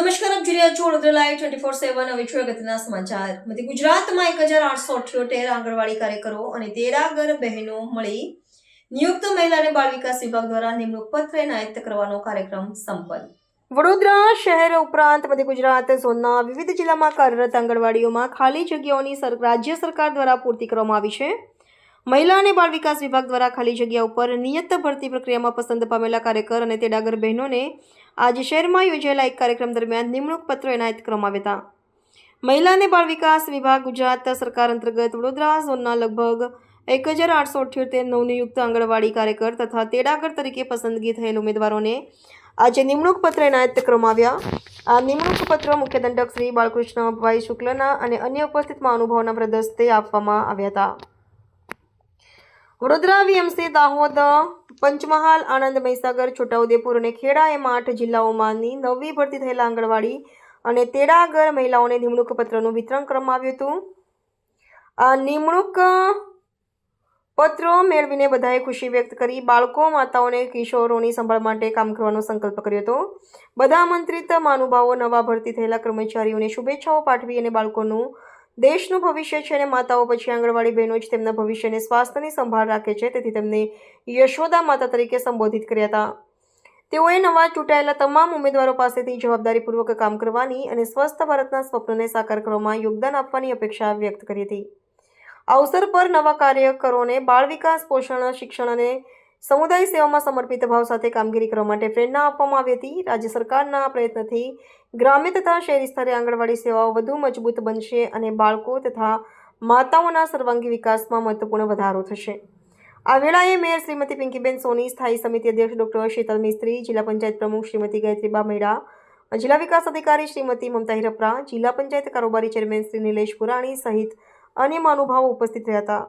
નમસ્કાર, આપ જોઈ રહ્યા છો ટ્વેન્ટી ફોર સેવન હવે છું અગત્યના સમાચાર. મધ્ય ગુજરાતમાં એક હજાર આઠસો અઠ્યોતેર આંગણવાડી કાર્યકરો અને તેરાગર બહેનો મળી નિયુક્ત મહિલા અને બાળ વિકાસ વિભાગ દ્વારા નિમણૂક પત્ર એનાયત કરવાનો કાર્યક્રમ સંપન્ન. વડોદરા શહેર ઉપરાંત મધ્ય ગુજરાત ઝોનના વિવિધ જિલ્લામાં કાર્યરત આંગણવાડીઓમાં ખાલી જગ્યાઓની રાજ્ય સરકાર દ્વારા પૂર્તિ કરવામાં આવી છે. મહિલા અને બાળ વિકાસ વિભાગ દ્વારા ખાલી જગ્યા ઉપર નિયત ભરતી પ્રક્રિયામાં પસંદ પામેલા કાર્યકર અને તેડાગર બહેનોને આજે શહેરમાં યોજાયેલા એક કાર્યક્રમ દરમિયાન નિમણૂક પત્ર એનાયત કરવામાં હતા. મહિલા અને બાળ વિકાસ વિભાગ ગુજરાત સરકાર અંતર્ગત વડોદરા ઝોનના લગભગ એક હજાર આઠસો અઠ્યોતેર નવનિયુક્ત આંગણવાડી કાર્યકર તથા તેડાગર તરીકે પસંદગી થયેલ ઉમેદવારોને આજે નિમણૂક પત્ર એનાયત કરવામાં આવ્યા. આ નિમણૂક પત્ર મુખ્ય દંડક શ્રી બાળકૃષ્ણભાઈ શુક્લના અને અન્ય ઉપસ્થિત મહાનુભાવોના પ્રદસ્તે આપવામાં આવ્યા હતા. વડોદરા વીએમસી દાહોદ, પંચમહાલ, આણંદ, મહીસાગર, છોટાઉદેપુર અને ખેડા એમ આઠ જિલ્લાઓમાંની નવી ભરતી થયેલા આંગણવાડી અને તેડાગર મહિલાઓને નિમણૂક પત્રનું વિતરણ કરવામાં આવ્યું હતું. આ નિમણૂક પત્રો મેળવીને બધાએ ખુશી વ્યક્ત કરી બાળકો, માતાઓને કિશોરોની સંભાળ માટે કામ કરવાનો સંકલ્પ કર્યો હતો. બધા આમંત્રિત મહાનુભાવો નવા ભરતી થયેલા કર્મચારીઓને શુભેચ્છાઓ પાઠવી અને બાળકોનું દેશનું ભવિષ્ય છે અને માતાઓ પછી આંગણવાડી બહેનો જ તેમના ભવિષ્યને સ્વાસ્થ્યની સંભાળ રાખે છે. તેથી તેમને યશોદા માતા તરીકે સંબોધિત કર્યા હતા. તેઓએ નવા ચૂંટાયેલા તમામ ઉમેદવારો પાસેથી જવાબદારીપૂર્વક કામ કરવાની અને સ્વસ્થ ભારતના સ્વપ્નને સાકાર કરવામાં યોગદાન આપવાની અપેક્ષા વ્યક્ત કરી હતી. અવસર પર નવા કાર્યકરોને બાળ વિકાસ, પોષણ, શિક્ષણ અને સમુદાય સેવામાં સમર્પિત ભાવ સાથે કામગીરી કરવા માટે પ્રેરણા આપવામાં આવી હતી. રાજ્ય સરકારના પ્રયત્નથી ગ્રામ્ય તથા શહેરી સ્તરે આંગણવાડી સેવાઓ વધુ મજબૂત બનશે અને બાળકો તથા માતાઓના સર્વાંગી વિકાસમાં મહત્વપૂર્ણ વધારો થશે. આ વેળાએ મેયર શ્રીમતી પિંકીબેન સોની, સ્થાયી સમિતિ અધ્યક્ષ ડોક્ટર શીતલ મિસ્ત્રી, જિલ્લા પંચાયત પ્રમુખ શ્રીમતી ગાયત્રીબા મેડા જિલ્લા વિકાસ અધિકારી શ્રીમતી મમતા હિરપરા, જિલ્લા પંચાયત કારોબારી ચેરમેન શ્રી નિલેશ પુરાણી સહિત અન્ય મહાનુભાવો ઉપસ્થિત રહ્યા હતા.